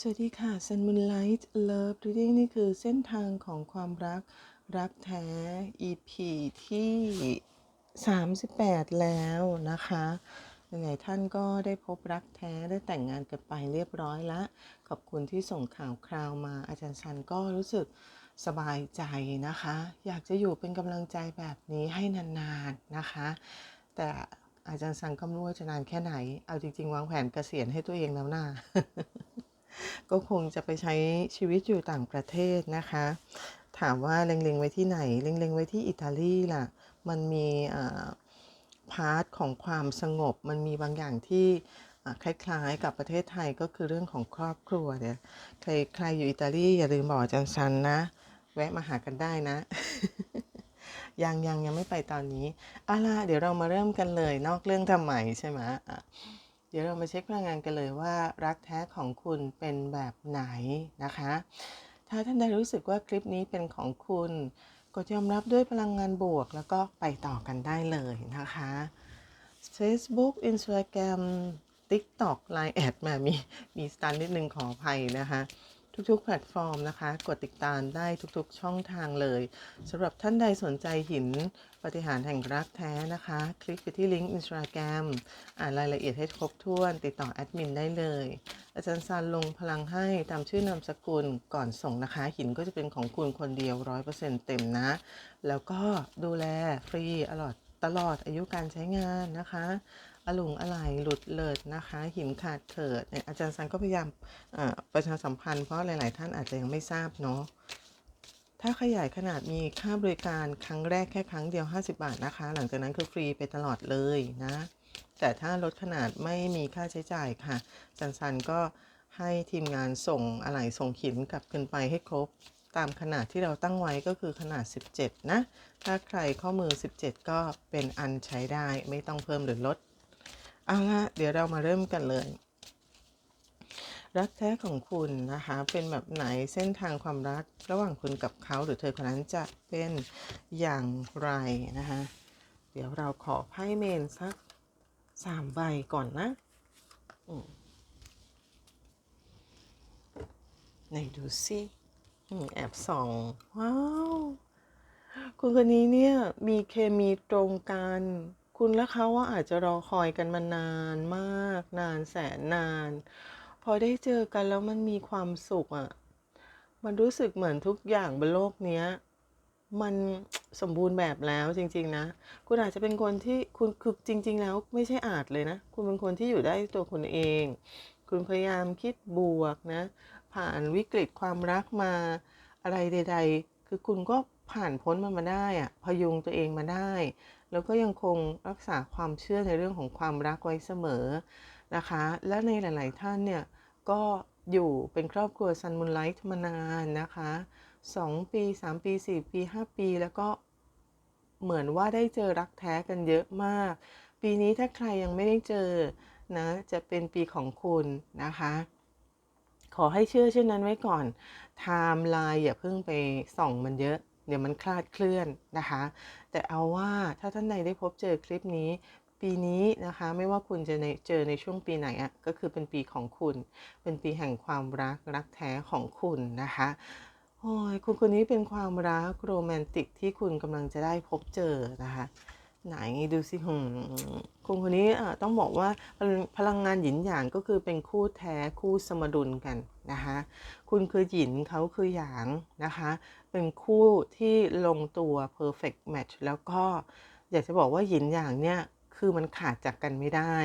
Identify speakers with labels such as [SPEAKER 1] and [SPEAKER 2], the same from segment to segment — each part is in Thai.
[SPEAKER 1] สวัสดีค่ะ Sun Moonlight Love Reading นี่คือเส้นทางของความรักรักแท้ EP ที่ 38 แล้วนะคะยังไงท่านก็ได้พบรักแท้ได้แต่งงานกันไปเรียบร้อยละ ขอบคุณที่ส่งข่าวคราวมาอาจารย์ซันก็รู้สึกสบายใจนะคะ อยากจะอยู่เป็นกำลังใจแบบนี้ให้นานๆนะคะ แต่อาจารย์ซันก็ไม่รู้ว่าจะนานแค่ไหน เอาจริงๆ วางแผนเกษียณให้ตัวเองแล้วนะ ก็คงจะไปใช้ชีวิตอยู่ต่างประเทศนะคะ ถามว่าเล็งๆไว้ที่ไหน เล็งๆไว้ที่อิตาลีล่ะ มันมีพาร์ทของความสงบ มันมีบางอย่างที่คล้ายๆกับประเทศไทยก็คือเรื่องของครอบครัวเนี่ย ใครใครอยู่อิตาลีอย่าลืมบอกอาจารย์ซันนะ แวะมาหากันได้นะ ยังยังยังไม่ไปตอนนี้อาล่ะเดี๋ยวเรามาเริ่มกันเลย นอกเรื่องทำไมใช่ไหมอะ ดี๋ยวเรามาเช็คพลังงานกันเลยว่า รักแท้ของคุณเป็นแบบไหนนะคะ ถ้าท่านได้รู้สึกว่าคลิปนี้เป็นของคุณกดยอมรับด้วยพลังงานบวก แล้วก็ไปต่อกันได้เลยนะคะ Facebook Instagram TikTok Line แอดมามีมีสตันนิดนึงขออภัยนะคะ ทุกๆ แพลตฟอร์มนะคะ กดติดตามได้ทุกๆ ช่องทางเลยสำหรับท่านใดสนใจหินปฏิหารแห่งรักแท้นะคะ คลิกไปที่ลิงก์ Instagram อ่านรายละเอียดให้ครบถ้วน ติดต่อแอดมินได้เลย อาจารย์ซันลงพลังให้ตามชื่อนามสกุลก่อนส่งนะคะ หินก็จะเป็นของคุณคนเดียว 100%เต็มนะ แล้วก็ดูแลฟรีอลอดตลอดอายุการใช้งานนะคะ อลุงอลายหลุดเลิศนะคะ หินขาดเขิดอาจารย์ซันก็พยายามประชาสัมพันธ์เพราะหลาย ๆ ท่านอาจจะยังไม่ทราบเนาะถ้าขยายขนาดมีค่าบริการครั้งแรกแค่ครั้งเดียว 50 บาทนะคะ หลังจากนั้นคือฟรีไปตลอดเลยนะ แต่ถ้าลดขนาดไม่มีค่าใช้จ่ายค่ะจันซันก็ให้ทีมงานส่งอะไหล่ส่งหินกลับคืนไปให้ครบตามขนาดที่เราตั้งไว้ก็คือขนาด 17 นะ ถ้าใครข้อมือ 17 ก็เป็นอันใช้ได้ไม่ต้องเพิ่มหรือลด เอาละเดี๋ยวเรามาเริ่มกันเลย รักแท้ของคุณนะคะ เป็นแบบไหนเส้นทางความรักระหว่างคุณกับเขาหรือเธอคนนั้นจะเป็นอย่างไรนะคะเดี๋ยวเราขอไพ่เมนสักสามใบก่อนนะอืมไหนดูสิแอบส่องว้าว คุณคนนี้เนี่ย มีเคมีตรงกัน คุณและเขาว่าอาจจะรอคอยกันมานานมาก นานแสนนาน พอได้เจอกันแล้วมันมีความสุขอะ่ะ มันรู้สึกเหมือนทุกอย่างบนโลกเนี้ย มันสมบูรณ์แบบแล้วจริง ๆ นะ คุณอาจจะเป็นคนที่คุณคือจริง ๆ แล้วไม่ใช่อาจเลยนะ คุณเป็นคนที่อยู่ได้ตัวคุณเอง คุณพยายามคิดบวกนะ ผ่านวิกฤตความรักมาอะไรใด ๆ คือคุณก็ผ่านพ้นมันมาได้อะพยุงตัวเองมาได้ แล้วก็ยังคงรักษาความเชื่อในเรื่องของความรักไว้เสมอนะคะ และในหลาย ๆ ท่านเนี่ยก็อยู่เป็นครอบครัวซันมูนไลท์มานานนะคะ 2 ปี 3 ปี 4 ปี 5 ปี แล้วก็เหมือนว่าได้เจอรักแท้กันเยอะมาก ปีนี้ถ้าใครยังไม่ได้เจอนะจะเป็นปีของคุณนะคะ ขอให้เชื่อเช่นนั้นไว้ก่อนไทม์ไลน์อย่าเพิ่งไปส่องมันเยอะ เดี๋ยวมันคลาดเคลื่อนนะคะ แต่เอาว่าถ้าท่านใดได้พบเจอคลิปนี้ ปีนี้นะคะไม่ว่าคุณจะในเจอในช่วงปีไหนอะ่ะก็คือเป็นปีของคุณ เป็นปีแห่งความรักรักแท้ของคุณนะคะโอ้ยคุณคนนี้เป็นความรักโรแมนติกที่คุณกำลังจะได้พบเจอนะคะ ไหนดูสิหงคุณคนนี้ต้องบอกว่าพลังพลังงานหยินหยางก็คือเป็นคู่แท้คู่สมดุลกันนะคะคุณคือหยินเขาคือหยางนะคะเป็นคู่ที่ลงตัว perfect match แล้วก็อยากจะบอกว่าหยินหยางเนี่ยคือมันขาดจากกันไม่ได้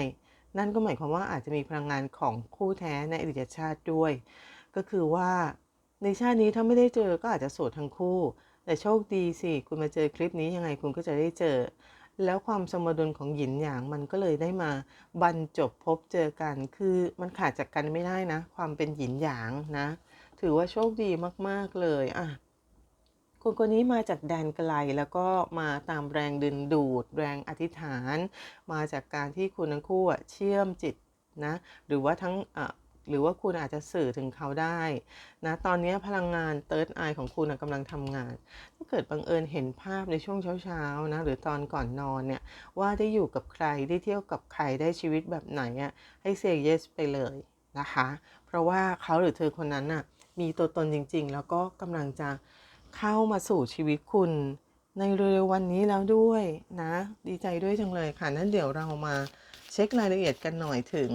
[SPEAKER 1] นั่นก็หมายความว่าอาจจะมีพลังงานของคู่แท้ในอดีตชาติด้วย ก็คือว่าในชาตินี้ถ้าไม่ได้เจอก็อาจจะโสดทั้งคู่ แต่โชคดีสิ คุณมาเจอคลิปนี้ยังไงคุณก็จะได้เจอ แล้วความสมดุลของหยินหยางมันก็เลยได้มาบรรจบพบเจอกัน คือมันขาดจากกันไม่ได้นะ ความเป็นหยินหยางนะ ถือว่าโชคดีมากๆเลยอะคนคนนี้มาจากแดนไกลแล้วก็มาตามแรงดึงดูด แรงอธิษฐาน มาจากการที่คุณทั้งคู่อะเชื่อมจิตนะ หรือว่าทั้ง หรือว่าคุณอาจจะสื่อถึงเขาได้นะตอนนี้พลังงานเติร์ดไอของคุณกำลังทำงาน ถ้าเกิดบังเอิญเห็นภาพในช่วงเช้าๆนะหรือตอนก่อนนอนเนี่ยว่าได้อยู่กับใครได้เที่ยวกับใครได้ชีวิตแบบไหนอะให้เซ y yes ไปเลยนะคะ เพราะว่าเขาหรือเธอคนนั้นน่ะมีตัวตนจริงๆ แล้วก็กำลังจะเข้ามาสู่ชีวิตคุณในเร็ววันนี้แล้วด้วยนะ ดีใจด้วยจังเลยค่ะ นั้นเดี๋ยวเรามาเช็ครายละเอียดกันหน่อยถึง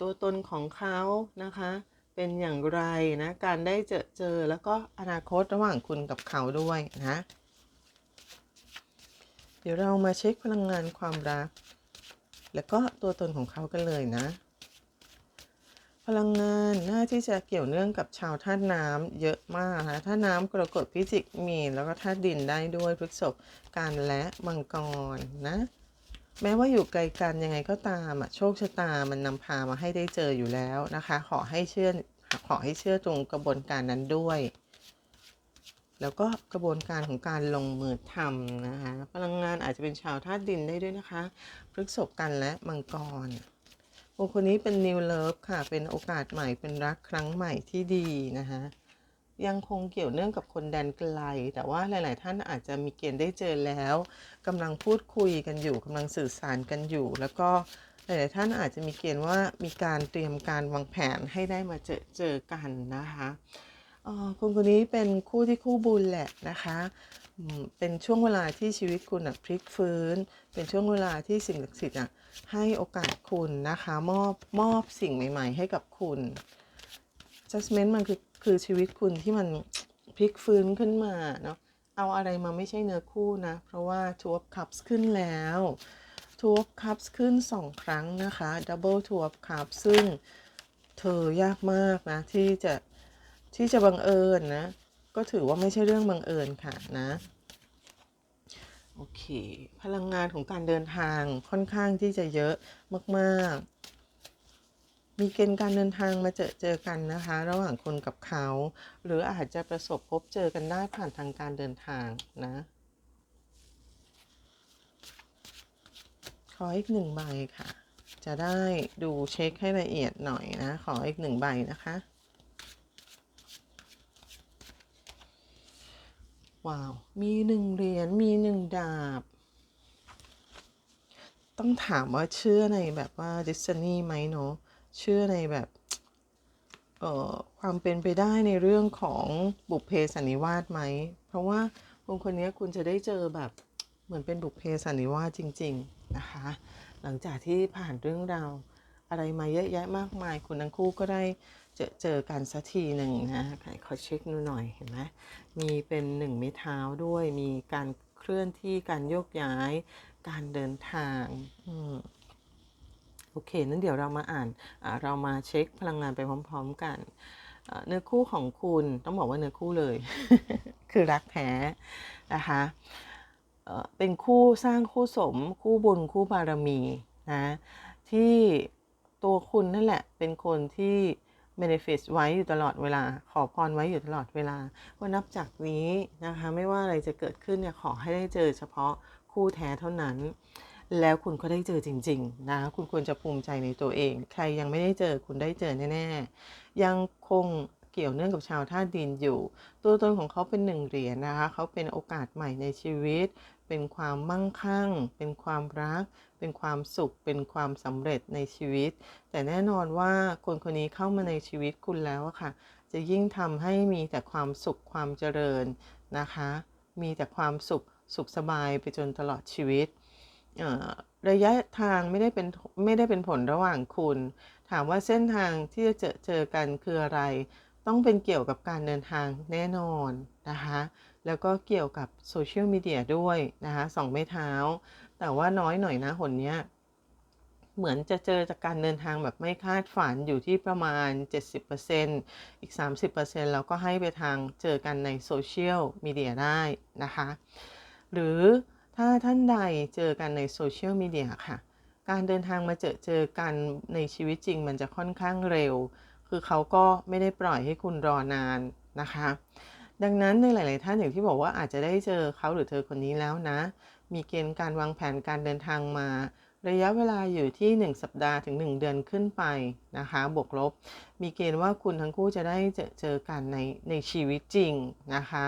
[SPEAKER 1] ตัวตนของเขานะคะ เป็นอย่างไรนะ การได้เจอเจอแล้วก็อนาคตระหว่างคุณกับเขาด้วยนะ เดี๋ยวเรามาเช็คพลังงานความรัก แล้วก็ตัวตนของเขากันเลยนะ พลังงานน่าที่จะเกี่ยวเนื่องกับชาวธาตุน้ำเยอะมากนะถ้าน้ำกรกฎพิจิกมีนแล้วก็ธาตุดินได้ด้วยพฤษภกันและมังกรนะ แม้ว่าอยู่ไกลกันยังไงก็ตามอะโชคชะตามันนำพามาให้ได้เจออยู่แล้วนะคะ ขอให้เชื่อขอให้เชื่อตรงกระบวนการนั้นด้วย แล้วก็กระบวนการของการลงมือทำนะคะพลังงานอาจจะเป็นชาวธาตุดินได้ด้วยนะคะพฤษภกันและมังกรบุคคลนี้เป็น new love ค่ะ เป็นโอกาสใหม่เป็นรักครั้งใหม่ที่ดีนะคะ ยังคงเกี่ยวเนื่องกับคนแดนไกล แต่ว่าหลาย ๆ ท่านอาจจะมีเกณฑ์ได้เจอแล้วกำลังพูดคุยกันอยู่กำลังสื่อสารกันอยู่ แล้วก็หลาย ๆ ท่านอาจจะมีเกณฑ์ว่ามีการเตรียมการวางแผนให้ได้มาเจอเจอกันนะคะเอ่อคนคนนี้เป็นคู่ที่คู่บุญแหละนะคะเป็นช่วงเวลาที่ชีวิตคุณพลิกฟื้น เป็นช่วงเวลาที่สิ่งศักดิ์สิทธิ์ให้โอกาสคุณนะคะ มอบมอบสิ่งใหม่ ๆ ให้กับคุณ judgment มันคือ คือชีวิตคุณที่มันพลิกฟื้นขึ้นมาเนาะเอาอะไรมาไม่ใช่เนื้อคู่นะ เพราะว่า two of cups ขึ้นแล้ว two of cups ขึ้นสองครั้งนะคะ double two of cups ซึ่งเธอยากมากนะ ที่จะที่จะบังเอิญนะ ก็ถือว่าไม่ใช่เรื่องบังเอิญค่ะนะโอเค พลังงานของการเดินทางค่อนข้างที่จะเยอะมาก ๆ มีเกณฑ์การเดินทางมาเจอเจอกันนะคะ ระหว่างคนกับเขา หรืออาจจะประสบพบเจอกันได้ผ่านทางการเดินทางนะ ขออีกหนึ่งใบค่ะ จะได้ดูเช็คให้ละเอียดหน่อยนะ ขออีกหนึ่งใบนะคะว้าว มีหนึ่งเหรียญ มีหนึ่งดาบ ต้องถามว่าเชื่อในแบบว่าดิสนีย์ไหมเนาะ เชื่อในแบบเอ่อความเป็นไปได้ในเรื่องของบุพเพสันนิวาสไหม เพราะว่าคนคนนี้คุณจะได้เจอแบบเหมือนเป็นบุพเพสันนิวาสจริง ๆ นะคะ หลังจากที่ผ่านเรื่องราวอะไรมาเยอะแยะมากมาย คุณทั้งคู่ก็ได้เจอเจอกันสักทีหนึ่งนะขอเช็คดูหน่อยเห็นไหมมีเป็นหนึ่งไม้เท้าด้วย มีการเคลื่อนที่การโยกย้าย การเดินทาง อืม โอเค นั้นเดี๋ยวเรามาอ่าน เรามาเช็คพลังงานไปพร้อม ๆ กัน เนื้อคู่ของคุณต้องบอกว่าเนื้อคู่เลย คือรักแท้นะคะเอ่อเป็นคู่สร้างคู่สม คู่บุญคู่บารมีนะที่ตัวคุณนั่นแหละ เป็นคนที่ manifest ไว้อยู่ตลอดเวลา ขอพรไว้อยู่ตลอดเวลาว่านับจากนี้นะคะ ไม่ว่าอะไรจะเกิดขึ้นเนี่ยขอให้ได้เจอเฉพาะคู่แท้เท่านั้น แล้วคุณก็ได้เจอจริง ๆ นะ คุณควรจะภูมิใจในตัวเอง ใครยังไม่ได้เจอคุณได้เจอแน่ๆ ยังคงเกี่ยวเนื่องกับชาวธาตุดินอยู่ ตัวตนของเขาเป็นหนึ่งเหรียญนะคะ เขาเป็นโอกาสใหม่ในชีวิต เป็นความมั่งคั่ง เป็นความรัก เป็นความสุข เป็นความสำเร็จในชีวิต แต่แน่นอนว่าคนคนนี้เข้ามาในชีวิตคุณแล้วค่ะ จะยิ่งทำให้มีแต่ความสุขความเจริญนะคะ มีแต่ความสุขสุขสบายไปจนตลอดชีวิต ระยะทางไม่ได้เป็นไม่ได้เป็นผลระหว่างคุณ ถามว่าเส้นทางที่จะเจอเจอกันคืออะไร ต้องเป็นเกี่ยวกับการเดินทางแน่นอนนะคะแล้วก็เกี่ยวกับโซเชียลมีเดียด้วยนะคะสองไม้เท้า แต่ว่าน้อยหน่อยนะหนเนี้ยเหมือนจะเจอจากการเดินทางแบบไม่คาดฝันอยู่ที่ประมาณ 70%อีก 30%เราก็ให้ไปทางเจอกันในโซเชียลมีเดียได้นะคะ หรือ ถ้าท่านใดเจอกันในโซเชียลมีเดียค่ะ การเดินทางมาเจอเจอกันในชีวิตจริงมันจะค่อนข้างเร็ว คือเขาก็ไม่ได้ปล่อยให้คุณรอนานนะคะ ดังนั้นในหลาย ๆ ท่านอย่างที่บอกว่าอาจจะได้เจอเขาหรือเธอคนนี้แล้วนะ มีเกณฑ์การวางแผนการเดินทางมา ระยะเวลาอยู่ที่ 1 สัปดาห์ถึง 1 เดือนขึ้นไปนะคะ บวกลบ มีเกณฑ์ว่าคุณทั้งคู่จะได้เจอเจอกันในในชีวิตจริงนะคะ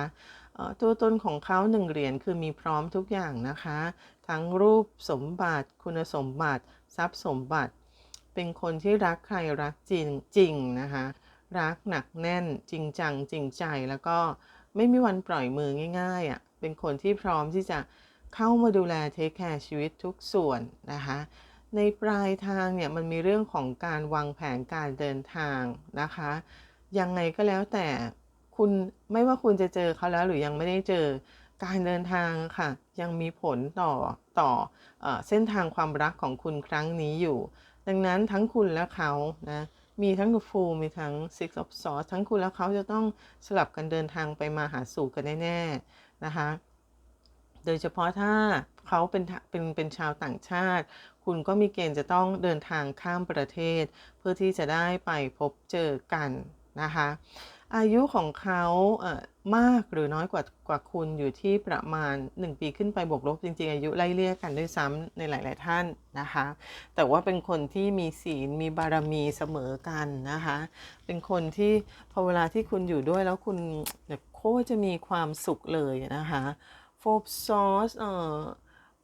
[SPEAKER 1] ตัวตนของเขาหนึ่งเหรียญคือมีพร้อมทุกอย่างนะคะ ทั้งรูปสมบัติคุณสมบัติ ทรัพย์สมบัติ เป็นคนที่รักใครรักจริงจริงนะคะ รักหนักแน่นจริงจังจริงใจแล้วก็ไม่มีวันปล่อยมือง่ายๆอะ่ะเป็นคนที่พร้อมที่จะเข้ามาดูแลเทคแคร์ชีวิตทุกส่วนนะคะ ในปลายทางเนี่ยมันมีเรื่องของการวางแผนการเดินทางนะคะ ยังไงก็แล้วแต่ คุณไม่ว่าคุณจะเจอเขาแล้วหรือยังไม่ได้เจอการเดินทางค่ะ ยังมีผลต่อต่อเอเส้นทางความรักของคุณครั้งนี้อยู่ ดังนั้นทั้งคุณและเขานะมีทั้ง The Fool มีทั้ง Six of Swords ทั้งคุณและเขาจะต้องสลับกันเดินทางไปมาหาสู่กันแน่ๆนะคะโดยเฉพาะถ้าเขาเป็นเป็นเป็นชาวต่างชาติ คุณก็มีเกณฑ์จะต้องเดินทางข้ามประเทศ เพื่อที่จะได้ไปพบเจอกันนะคะ อายุของเขาเอ่อมากหรือน้อยกว่ากว่าคุณอยู่ที่ประมาณ 1 ปีขึ้นไปบวกลบจริง ๆ อายุไล่เลี่ยกันด้วยซ้ำในหลาย ๆ ท่านนะคะ แต่ว่าเป็นคนที่มีศีลมีบารมีเสมอกันนะคะ เป็นคนที่พอเวลาที่คุณอยู่ด้วยแล้วคุณแบบโคจะมีความสุขเลยนะคะโฟบซอสเอ่อ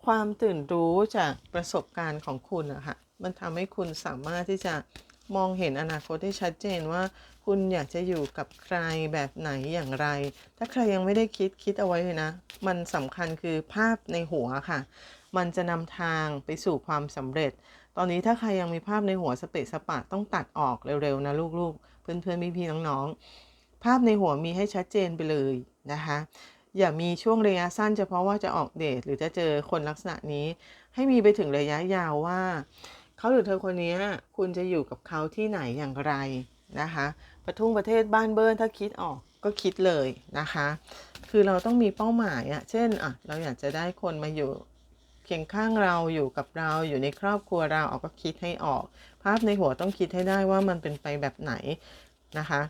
[SPEAKER 1] ความตื่นรู้จากประสบการณ์ของคุณอะค่ะมันทำให้คุณสามารถที่จะ มองเห็นอนาคตได้ชัดเจนว่า คุณอยากจะอยู่กับใครแบบไหนอย่างไร ถ้าใครยังไม่ได้คิดคิดเอาไว้เลยนะ มันสำคัญคือภาพในหัวค่ะ มันจะนำทางไปสู่ความสำเร็จ ตอนนี้ถ้าใครยังมีภาพในหัวสเปะสปะต้องตัดออกเร็วๆนะลูกๆ เพื่อนๆพี่ๆน้องๆ ภาพในหัวมีให้ชัดเจนไปเลยนะคะอย่ามีช่วงระยะสั้นเฉพาะว่าจะออกเดทหรือจะเจอคนลักษณะนี้ ให้มีไปถึงระยะยาวว่า เขาหรือเธอคนนี้คุณจะอยู่กับเขาที่ไหนอย่างไรนะคะประทุ่งประเทศบ้านเบิร์นถ้าคิดออกก็คิดเลยนะคะ คือเราต้องมีเป้าหมายอะเช่นอะเราอยากจะได้คนมาอยู่เคียงข้างเราอยู่กับเราอยู่ในครอบครัวเราเอาก็คิดให้ออก ภาพในหัวต้องคิดให้ได้ว่ามันเป็นไปแบบไหนนะคะ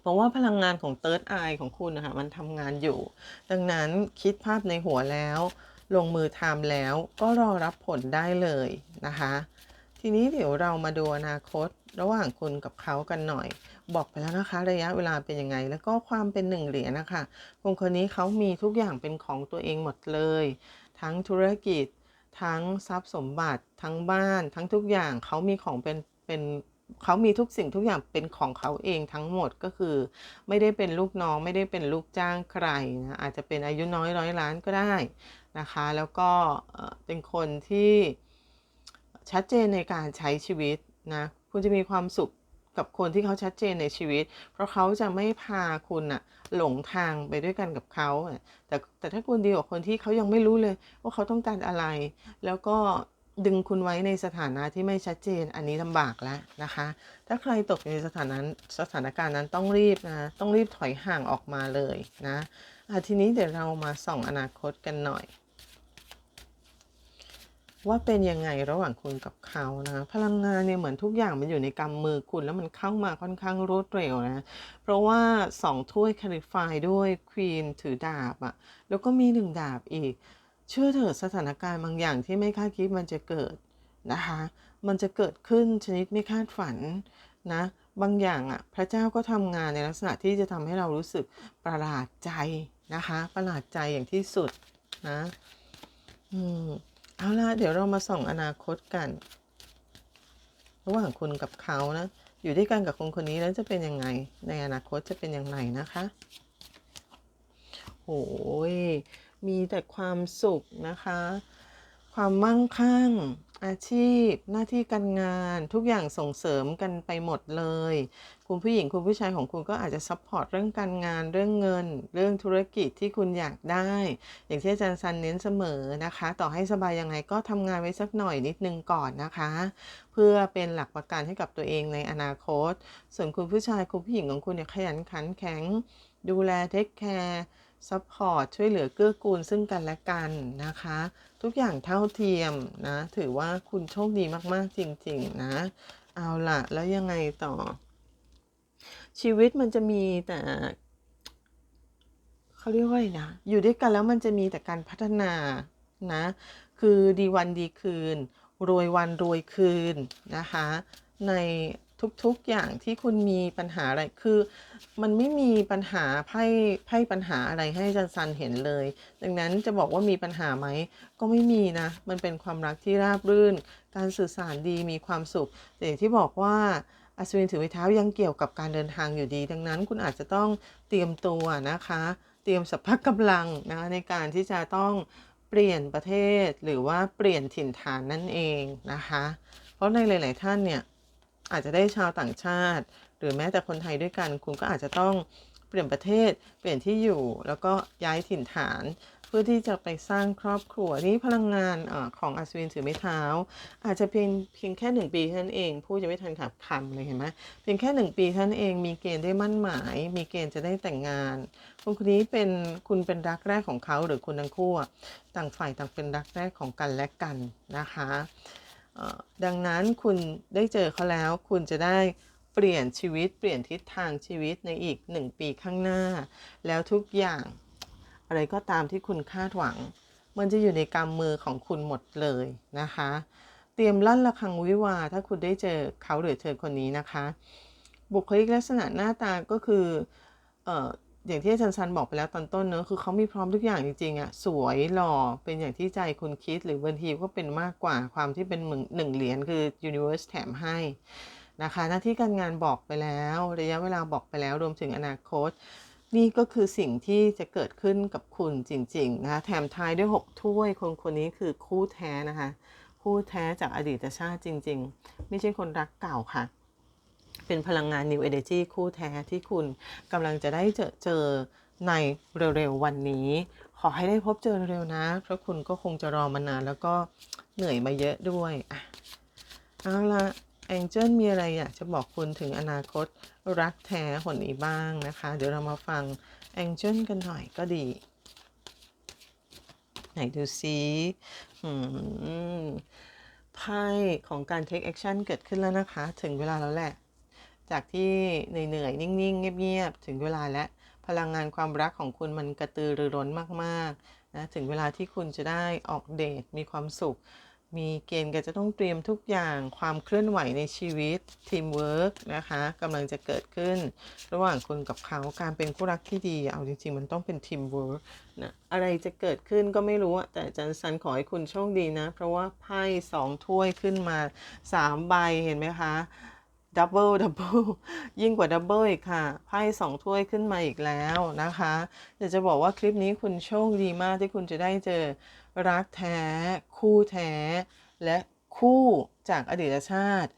[SPEAKER 1] เพราะว่าพลังงานของ Third Eye ของคุณนะคะมันทำงานอยู่ ดังนั้นคิดภาพในหัวแล้ว ลงมือทำแล้วก็รอรับผลได้เลยนะคะ ทีนี้เดี๋ยวเรามาดูอนาคตระหว่างคุณกับเขากันหน่อย บอกไปแล้วนะคะระยะเวลาเป็นยังไง แล้วก็ความเป็นหนึ่งเหรียญนะคะคนคนนี้เขามีทุกอย่างเป็นของตัวเองหมดเลย ทั้งธุรกิจ ทั้งทรัพย์สมบัติ ทั้งบ้าน ทั้งทุกอย่างเขามีของเป็นเป็นเขามีทุกสิ่งทุกอย่างเป็นของเขาเองทั้งหมดก็คือ ไม่ได้เป็นลูกน้องไม่ได้เป็นลูกจ้างใครนะอาจจะเป็นอายุน้อยร้อยล้านก็ได้ นะคะ แล้วก็เป็นคนที่ชัดเจนในการใช้ชีวิตนะ คุณจะมีความสุขกับคนที่เขาชัดเจนในชีวิต เพราะเขาจะไม่พาคุณอะหลงทางไปด้วยกันกับเขาแต่แต่ถ้าคุณดีกว่าคนที่เขายังไม่รู้เลย ว่าเขาต้องการอะไร แล้วก็ดึงคุณไว้ในสถานะที่ไม่ชัดเจน อันนี้ลำบากแล้วนะคะ ถ้าใครตกอยู่ในสถานะสถานการณ์นั้นต้องรีบนะ ต้องรีบถอยห่างออกมาเลยนะะทีนี้เดี๋ยวเรามาส่องอนาคตกันหน่อย ว่าเป็นยังไงระหว่างคุณกับเขานะพลังงานเนี่ยเหมือนทุกอย่างมันอยู่ในกำมือคุณแล้วมันเข้ามาค่อนข้างรวดเร็วนะ เพราะว่าสองถ้วยคาลิฟายด้วยควีนถือดาบอะแล้วก็มีหนึ่งดาบอีก เชื่อเถอะสถานการณ์บางอย่างที่ไม่คาดคิดมันจะเกิดนะคะ มันจะเกิดขึ้นชนิดไม่คาดฝันนะบางอย่างอะพระเจ้าก็ทำงานในลักษณะที่จะทำให้เรารู้สึกประหลาดใจนะคะ ประหลาดใจอย่างที่สุดนะ อืม เอาละเดี๋ยวเรามาส่องอนาคตกัน ระหว่างคุณกับเขานะอยู่ด้วยกันกับคนคนนี้แล้วจะเป็นยังไง ในอนาคตจะเป็นยังไงนะคะโอ้ยมีแต่ความสุขนะคะ ความมั่งคั่ง อาชีพ หน้าที่การงาน ทุกอย่างส่งเสริมกันไปหมดเลย คุณผู้หญิงคุณผู้ชายของคุณก็อาจจะซัพพอร์ตเรื่องการงานเรื่องเงิน เรื่องธุรกิจที่คุณอยากได้ อย่างที่อาจารย์ซันเน้นเสมอนะคะ ต่อให้สบายยังไงก็ทำงานไว้สักหน่อยนิดนึงก่อนนะคะ เพื่อเป็นหลักประกันให้กับตัวเองในอนาคต ส่วนคุณผู้ชายคุณผู้หญิงของคุณเนี่ยขยันขันแข็ง ดูแลเทคแคร์ซัพพอร์ตช่วยเหลือเกื้อกูลซึ่งกันและกันนะคะ ทุกอย่างเท่าเทียมนะ ถือว่าคุณโชคดีมากๆจริง ๆ นะ เอาละแล้วยังไงต่อ ชีวิตมันจะมีแต่เขาเรียกว่าไรนะ อยู่ด้วยกันแล้วมันจะมีแต่การพัฒนานะ คือดีวันดีคืน รวยวันรวยคืนนะคะ ใน ทุกๆอย่างที่คุณมีปัญหาอะไรคือ มันไม่มีปัญหาไพ่ไพ่ปัญหาอะไรให้จันซันเห็นเลย ดังนั้นจะบอกว่ามีปัญหาไหมก็ไม่มีนะ มันเป็นความรักที่ราบรื่น การสื่อสารดีมีความสุข แต่ที่บอกว่าอัศวินถือไม้เท้ายังเกี่ยวกับการเดินทางอยู่ดี ดังนั้นคุณอาจจะต้องเตรียมตัวนะคะ เตรียมสัพพะกำลังนะในการที่จะต้องเปลี่ยนประเทศหรือว่าเปลี่ยนถิ่นฐานนั่นเองนะคะ เพราะในหลาย ๆ ท่านเนี่ย อาจจะได้ชาวต่างชาติ หรือแม้แต่คนไทยด้วยกัน คุณก็อาจจะต้องเปลี่ยนประเทศ เปลี่ยนที่อยู่ แล้วก็ย้ายถิ่นฐาน เพื่อที่จะไปสร้างครอบครัวนี่พลังงานอของอัศวินถือไม้เท้า อาจจะเพียงเพียงแค่หนึ่งปีเท่านั้นเองพูดจะไม่ทันขับคำเลยเห็นไหมเพียงแค่หนึ่งปีเท่านั้นเองมีเกณฑ์ได้มั่นหมาย มีเกณฑ์จะได้แต่งงานคนคนนี้เป็นคุณเป็นรักแรกของเขาหรือคุณทั้งคู่ต่างฝ่ายต่างเป็นรักแรกของกันและกันนะคะ ดังนั้นคุณได้เจอเขาแล้วคุณจะได้เปลี่ยนชีวิตเปลี่ยนทิศทางชีวิตในอีกหนึ่งปีข้างหน้า แล้วทุกอย่างอะไรก็ตามที่คุณคาดหวัง มันจะอยู่ในกำมือของคุณหมดเลยนะคะ เตรียมลั่นระฆังวิวาถ้าคุณได้เจอเขาหรือเธอคนนี้นะคะ บุคลิกลักษณะหน้าตาก็คืออ อย่างที่อาจารย์ซันบอกไปแล้วตอนต้นเนอะคือเขามีพร้อมทุกอย่างจริงๆอะสวยหล่อเป็นอย่างที่ใจคุณคิดหรือบางทีก็เป็นมากกว่าความที่เป็นหนึ่งหนึ่งเหรียญคือ universe แถมให้นะคะ หน้าที่การงานบอกไปแล้ว ระยะเวลาบอกไปแล้วรวมถึงอนาคต นี่ก็คือสิ่งที่จะเกิดขึ้นกับคุณจริงๆนะคะแถมท้ายด้วย 6 ถ้วย คนคนนี้คือคู่แท้นะคะ คู่แท้จากอดีตชาติจริง ๆ ไม่ใช่คนรักเก่าค่ะ เป็นพลังงาน New Energy คู่แท้ที่คุณกำลังจะได้เจอเจอในเร็วๆวันนี้ ขอให้ได้พบเจอเร็วๆนะ เพราะคุณก็คงจะรอมานานแล้วก็เหนื่อยมาเยอะด้วยอะเอาละแองเจิลมีอะไรอยากจะบอกคุณถึงอนาคตรักแท้คนนี้บ้างนะคะ เดี๋ยวเรามาฟังแองเจิลกันหน่อยก็ดี ไหนดูซิอืมไพ่ของการ take action เกิดขึ้นแล้วนะคะ ถึงเวลาแล้วแหละ จากที่เหนื่อยๆนิ่งๆ เงียบๆ ถึงเวลาแล้วพลังงานความรักของคุณมันกระตือรือร้นมากๆนะถึงเวลาที่คุณจะได้ออกเดทมีความสุข มีเกณฑ์ก็จะต้องเตรียมทุกอย่างความเคลื่อนไหวในชีวิตทีมเวิร์กนะคะกำลังจะเกิดขึ้น ระหว่างคุณกับเขาการเป็นคู่รักที่ดี เอาจริงๆ มันต้องเป็นทีมเวิร์กนะอะไรจะเกิดขึ้นก็ไม่รู้แต่จารย์ซันขอให้คุณโชคดีนะ เพราะว่าไพ่สองถ้วยขึ้นมาสามใบเห็นไหมคะ ดับเบิลดับเบิลยิ่งกว่าดับเบิลอีกค่ะ ไพ่สองถ้วยขึ้นมาอีกแล้วนะคะอยากจะบอกว่าคลิปนี้คุณโชคดีมากที่คุณจะได้เจอรักแท้ คู่แท้ และคู่จากอดีตชาติ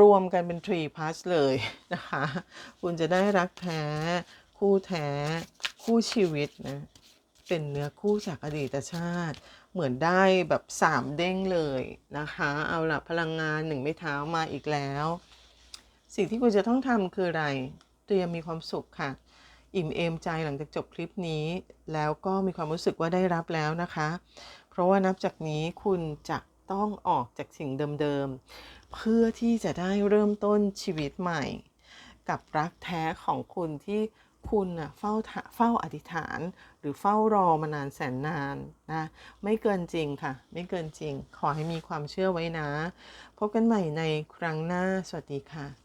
[SPEAKER 1] รวมกันเป็นทรีพัสเลยนะคะ คุณจะได้รักแท้ คู่แท้ คู่ชีวิตนะเป็นเนื้อคู่จากอดีตชาติ เหมือนได้แบบสามเด้งเลยนะคะ เอาละพลังงานหนึ่งไม่เท้ามาอีกแล้ว สิ่งที่คุณจะต้องทำคืออะไรเตรียมมีความสุขค่ะ อิ่มเอมใจหลังจากจบคลิปนี้ แล้วก็มีความรู้สึกว่าได้รับแล้วนะคะ เพราะว่านับจากนี้คุณจะต้องออกจากสิ่งเดิมๆ เพื่อที่จะได้เริ่มต้นชีวิตใหม่ กับรักแท้ของคุณที่คุณน่ะเฝ้าเฝ้าอธิษฐาน หรือเฝ้ารอมานานแสนนานนะ ไม่เกินจริงค่ะ ไม่เกินจริง ขอให้มีความเชื่อไว้นะ พบกันใหม่ในครั้งหน้า สวัสดีค่ะ